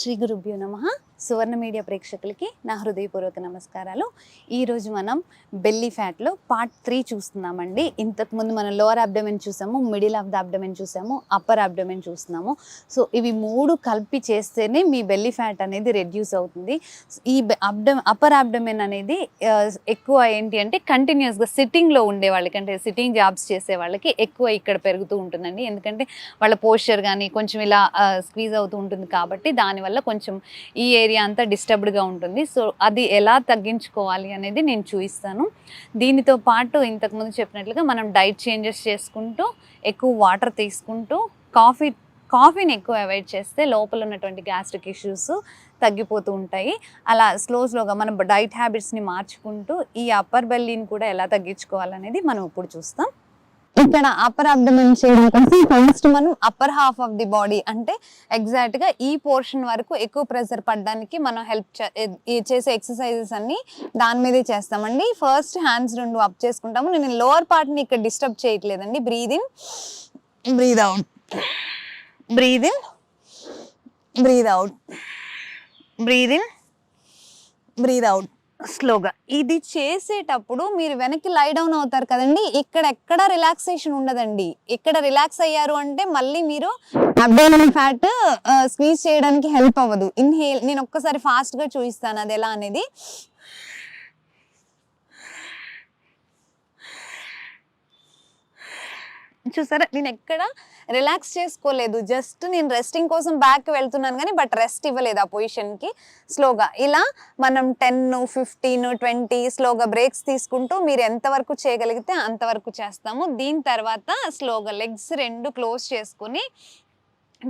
శ్రీ గురుభ్యో నమ. సువర్ణ మీడియా ప్రేక్షకులకి నా హృదయపూర్వక నమస్కారాలు. ఈరోజు మనం బెల్లీ ఫ్యాట్లో పార్ట్ త్రీ చూస్తున్నామండి. ఇంతకుముందు మనం లోవర్ అబ్డమెన్ చూసాము మిడిల్ ఆఫ్ ద అబ్డమెన్ చూసాము అప్పర్ అబ్డమెన్ చూస్తున్నాము. సో ఇవి మూడు కలిపి చేస్తేనే మీ బెల్లీ ఫ్యాట్ అనేది రెడ్యూస్ అవుతుంది. ఈ అబ్డ అప్పర్ అబ్డమెన్ అనేది ఎక్కువ ఏంటి అంటే కంటిన్యూస్గా సిట్టింగ్లో ఉండే వాళ్ళకి అంటే సిట్టింగ్ జాబ్స్ చేసే వాళ్ళకి ఎక్కువ ఇక్కడ పెరుగుతూ ఉంటుందండి. ఎందుకంటే వాళ్ళ పోస్చర్ కానీ కొంచెం ఇలా స్క్వీజ్ అవుతూ ఉంటుంది కాబట్టి దానివల్ల కొంచెం ఈ ఏరియా అంతా డిస్టర్బ్డ్గా ఉంటుంది. సో అది ఎలా తగ్గించుకోవాలి అనేది నేను చూపిస్తాను. దీనితో పాటు ఇంతకుముందు చెప్పినట్లుగా మనం డైట్ చేంజెస్ చేసుకుంటూ ఎక్కువ వాటర్ తీసుకుంటూ కాఫీ కాఫీని ఎక్కువ అవాయిడ్ చేస్తే లోపల ఉన్నటువంటి గ్యాస్ట్రిక్ ఇష్యూస్ తగ్గిపోతూ ఉంటాయి. అలా స్లో స్లోగా మన డైట్ హ్యాబిట్స్ని మార్చుకుంటూ ఈ అప్పర్ బెల్లీని కూడా ఎలా తగ్గించుకోవాలనేది మనం ఇప్పుడు చూస్తాం. ఇక్కడ అప్పర్ అబ్డమెన్ చేయడం కోసం ఫస్ట్ మనం upper half of the body అంటే ఎగ్జాక్ట్గా ఈ పోర్షన్ వరకు ఎక్కువ ప్రెషర్ పడడానికి మనం హెల్ప్ చేసే ఎక్సర్సైజెస్ అన్ని దాని మీదే చేస్తామండి. ఫస్ట్ హ్యాండ్స్ రెండు అప్ చేసుకుంటాము. నేను లోవర్ పార్ట్ని ఇక్కడ డిస్టర్బ్ చేయట్లేదండి. Breathe in breathe out breathe in breathe out breathe in breathe out స్లోగా. ఇది చేసేటప్పుడు మీరు వెనక్కి లై డౌన్ అవుతారు కదండి. ఇక్కడ ఎక్కడ రిలాక్సేషన్ ఉండదండి. ఇక్కడ రిలాక్స్ అయ్యారు అంటే మళ్ళీ మీరు అబ్డోమినల్ ఫ్యాట్ స్క్వీజ్ చేయడానికి హెల్ప్ అవ్వదు. ఇన్హేల్ నేను ఒక్కసారి ఫాస్ట్గా చూపిస్తాను అది ఎలా అనేది. చూసారా? నేను ఎక్కడ రిలాక్స్ చేసుకోలేదు. జస్ట్ నేను రెస్టింగ్ కోసం బ్యాక్ వెళ్తున్నాను కానీ బట్ రెస్ట్ ఇవ్వలేదు ఆ పొజిషన్కి స్లోగా ఇలా మనం టెన్ ఫిఫ్టీన్ ట్వంటీ స్లోగా బ్రేక్స్ తీసుకుంటూ మీరు ఎంతవరకు చేయగలిగితే అంతవరకు చేస్తాము. దీని తర్వాత స్లోగా లెగ్స్ రెండు క్లోజ్ చేసుకుని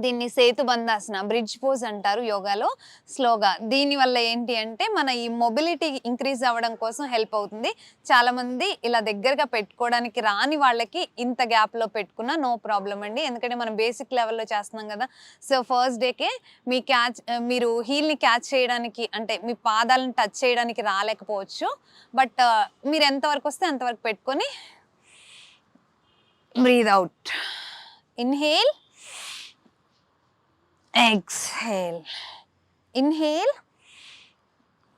దీన్ని సేతు బంధాసన బ్రిడ్జ్ పోజ్ అంటారు యోగాలో స్లోగా. దీని వల్ల ఏంటి అంటే మన ఈ మొబిలిటీ ఇంక్రీజ్ అవ్వడం కోసం హెల్ప్ అవుతుంది. చాలామంది ఇలా దగ్గరగా పెట్టుకోవడానికి రాని వాళ్ళకి ఇంత గ్యాప్లో పెట్టుకున్నా నో ప్రాబ్లం అండి. ఎందుకంటే మనం బేసిక్ లెవెల్లో చేస్తున్నాం కదా. సో ఫస్ట్ డేకే మీ క్యాచ్ మీరు హీల్ని క్యాచ్ చేయడానికి అంటే మీ పాదాలను టచ్ చేయడానికి రాలేకపోవచ్చు. బట్ uh, మీరు ఎంతవరకు వస్తే అంతవరకు పెట్టుకొని breathe out inhale exhale inhale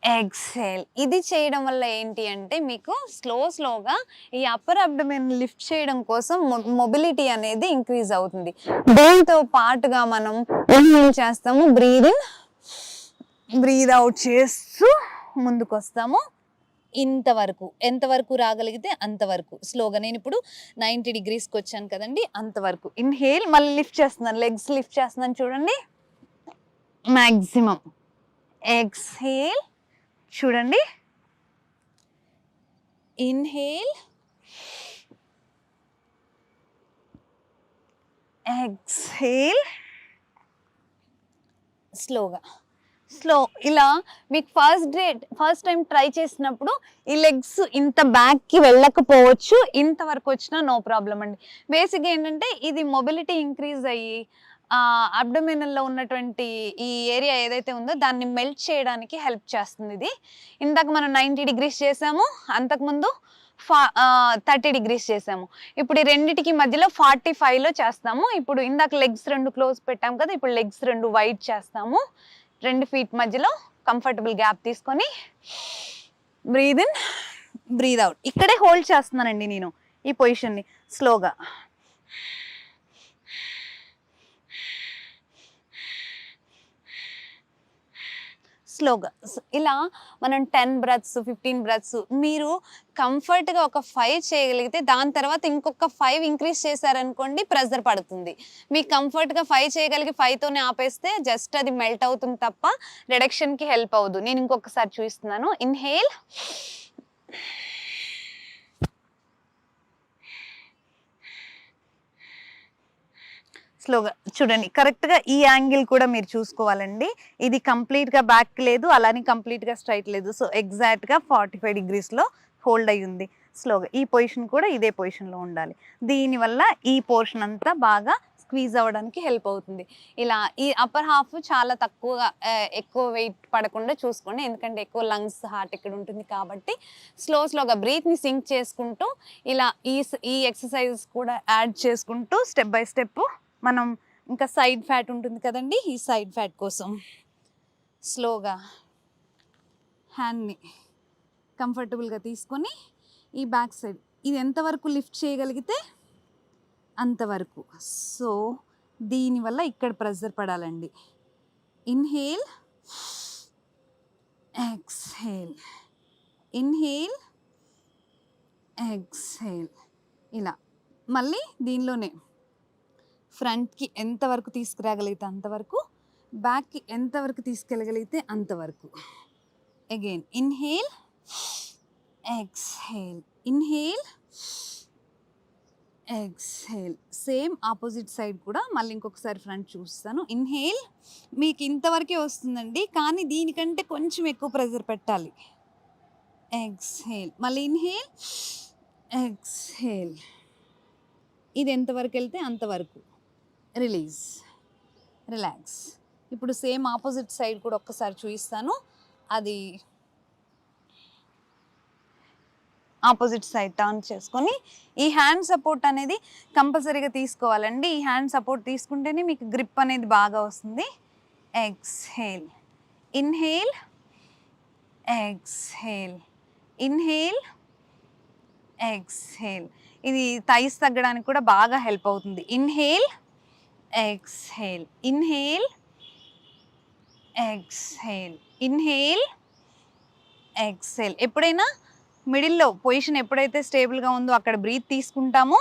exhale ఇది చేయడం వల్ల ఏంటి అంటే మీకు స్లో స్లోగా ఈ అప్పర్ అబ్డమెన్ లిఫ్ట్ చేయడం కోసం మొబిలిటీ అనేది ఇంక్రీజ్ అవుతుంది. దీంతో పాటుగా మనం ఇన్హేల్ చేస్తాము బ్రీద్ ఇన్ బ్రీద్ అవుట్ చేస్తూ ముందుకు వస్తాము ఇంతవరకు ఎంతవరకు రాగలిగితే అంతవరకు స్లోగా నేను ఇప్పుడు నైంటీ డిగ్రీస్కి వచ్చాను కదండి అంతవరకు ఇన్హేల్ మళ్ళీ లిఫ్ట్ చేస్తున్నాను లెగ్స్ లిఫ్ట్ చేస్తున్నాను చూడండి. మ్యాక్సిమం ఎక్స్హేల్ చూడండి. ఇన్హేల్. ఎక్స్హేల్. స్లోగా. స్లో ఇలా మీకు first day first time try చేసినప్పుడు ఈ లెగ్స్ ఇంత బ్యాక్కి వెళ్ళకపోవచ్చు ఇంతవరకు వచ్చినా నో ప్రాబ్లం అండి. బేసిక్గా ఏంటంటే ఇది మొబిలిటీ ఇంక్రీజ్ అయ్యి అబ్డమినల్లో ఉన్నటువంటి ఈ ఏరియా ఏదైతే ఉందో దాన్ని మెల్ట్ చేయడానికి హెల్ప్ చేస్తుంది ఇది. ఇందాక మనం నైంటీ డిగ్రీస్ చేసాము అంతకుముందు ఫా థర్టీ డిగ్రీస్ చేసాము. ఇప్పుడు ఈ రెండింటికి మధ్యలో ఫార్టీ ఫైవ్లో చేస్తాము. ఇప్పుడు ఇందాక లెగ్స్ రెండు క్లోజ్ పెట్టాము కదా ఇప్పుడు లెగ్స్ రెండు వైట్ చేస్తాము. రెండు ఫీట్ మధ్యలో కంఫర్టబుల్ గ్యాప్ తీసుకొని బ్రీద్ ఇన్ బ్రీద్ అవుట్ ఇక్కడే హోల్డ్ చేస్తున్నానండి నేను ఈ పొజిషన్ని స్లోగా స్లోగా ఇలా మనం టెన్ బ్రత్స్ ఫిఫ్టీన్ బ్రత్స్ మీరు కంఫర్ట్గా ఒక ఫైవ్ చేయగలిగితే దాని తర్వాత ఇంకొక ఫైవ్ ఇంక్రీజ్ చేశారనుకోండి ప్రెజర్ పడుతుంది. మీకు కంఫర్ట్గా ఫైవ్ చేయగలిగి ఫైవ్తోనే ఆపేస్తే జస్ట్ అది మెల్ట్ అవుతుంది తప్ప రిడక్షన్కి హెల్ప్ అవ్వదు. నేను ఇంకొకసారి చూపిస్తున్నాను. ఇన్హేల్ స్లోగా చూడండి. కరెక్ట్గా ఈ యాంగిల్ కూడా మీరు చూసుకోవాలండి. ఇది కంప్లీట్గా బ్యాక్ లేదు అలానే కంప్లీట్గా స్ట్రైట్ లేదు. సో ఎగ్జాక్ట్గా ఫార్టీ ఫైవ్ డిగ్రీస్లో హోల్డ్ అయ్యింది. ఉంది స్లోగా ఈ పొజిషన్ కూడా ఇదే పొజిషన్లో ఉండాలి. దీనివల్ల ఈ పోర్షన్ అంతా బాగా స్క్వీజ్ అవ్వడానికి హెల్ప్ అవుతుంది. ఇలా ఈ అప్పర్ హాఫ్ చాలా తక్కువగా ఎక్కువ వెయిట్ పడకుండా చూసుకోండి. ఎందుకంటే ఎక్కువ లంగ్స్ హార్ట్ ఇక్కడ ఉంటుంది కాబట్టి స్లో స్లోగా బ్రీత్ని సింక్ చేసుకుంటూ ఇలా ఈ స- ఈ ఎక్సర్సైజెస్ కూడా యాడ్ చేసుకుంటూ స్టెప్ బై స్టెప్ మనం ఇంకా సైడ్ ఫ్యాట్ ఉంటుంది కదండి ఈ సైడ్ ఫ్యాట్ కోసం. స్లోగా హ్యాండ్ని కంఫర్టబుల్గా తీసుకొని ఈ బ్యాక్ సైడ్ ఇది ఎంతవరకు లిఫ్ట్ చేయగలిగితే అంతవరకు. సో దీనివల్ల ఇక్కడ ప్రెజర్ పడాలండి. ఇన్హేల్ ఎక్స్హేల్ ఇన్హేల్ ఎక్స్హేల్ ఇలా. మళ్ళీ దీనిలోనే ఫ్రంట్కి ఎంతవరకు తీసుకురాగలిగితే అంతవరకు బ్యాక్కి ఎంతవరకు తీసుకెళ్ళగలిగితే అంతవరకు again inhale exhale inhale exhale same opposite side కూడా మళ్ళీ ఇంకొకసారి ఫ్రంట్ చూస్తాను. ఇన్హేల్ మీకు ఇంతవరకే వస్తుందండి కానీ దీనికంటే కొంచెం ఎక్కువ ప్రెజర్ పెట్టాలి. ఎక్స్హేల్ మళ్ళీ ఇన్హేల్ ఎక్స్హేల్ ఇది ఎంతవరకు వెళ్తే అంతవరకు రిలీజ్ రిలాక్స్ ఇప్పుడు సేమ్ ఆపోజిట్ సైడ్ కూడా ఒక్కసారి చూపిస్తాను అది ఆపోజిట్ సైడ్ టర్న్ చేసుకొని ఈ హ్యాండ్ సపోర్ట్ అనేది కంపల్సరీగా తీసుకోవాలండి. ఈ హ్యాండ్ సపోర్ట్ తీసుకుంటేనే మీకు గ్రిప్ అనేది బాగా వస్తుంది. Exhale inhale exhale inhale exhale ఇది థైస్ తగ్గడానికి కూడా బాగా హెల్ప్ అవుతుంది. Inhale exhale. Inhale exhale inhale exhale ఎప్పుడైనా మిడిల్లో పొజిషన్ ఎప్పుడైతే స్టేబుల్గా ఉందో అక్కడ బ్రీత్ తీసుకుంటామో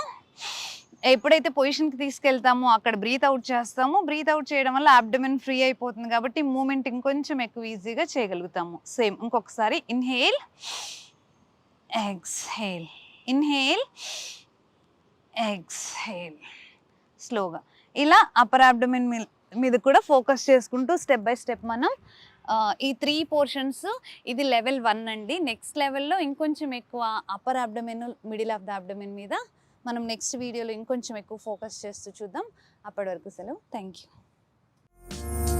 ఎప్పుడైతే పొజిషన్కి తీసుకెళ్తామో అక్కడ బ్రీత్ అవుట్ చేస్తామో బ్రీత్ అవుట్ చేయడం వల్ల అబ్డమెన్ ఫ్రీ అయిపోతుంది కాబట్టి మూమెంట్ ఇంకొంచెం ఎక్కువ ఈజీగా చేయగలుగుతాము. సేమ్ ఇంకొకసారి ఇన్హేల్ ఎక్స్హేల్ ఇన్హేల్ ఎక్స్హేల్ స్లోగా ఇలా అప్పర్ అబ్డమిన్ మీద కూడా ఫోకస్ చేసుకుంటూ స్టెప్ బై స్టెప్ మనం ఈ త్రీ పోర్షన్స్ ఇది లెవెల్ వన్ అండి. నెక్స్ట్ లెవెల్లో ఇంకొంచెం ఎక్కువ upper abdomen middle of the abdomen మీద మనం నెక్స్ట్ వీడియోలో ఇంకొంచెం ఎక్కువ ఫోకస్ చేస్తూ చూద్దాం. అప్పటి వరకు సెలవు. Thank you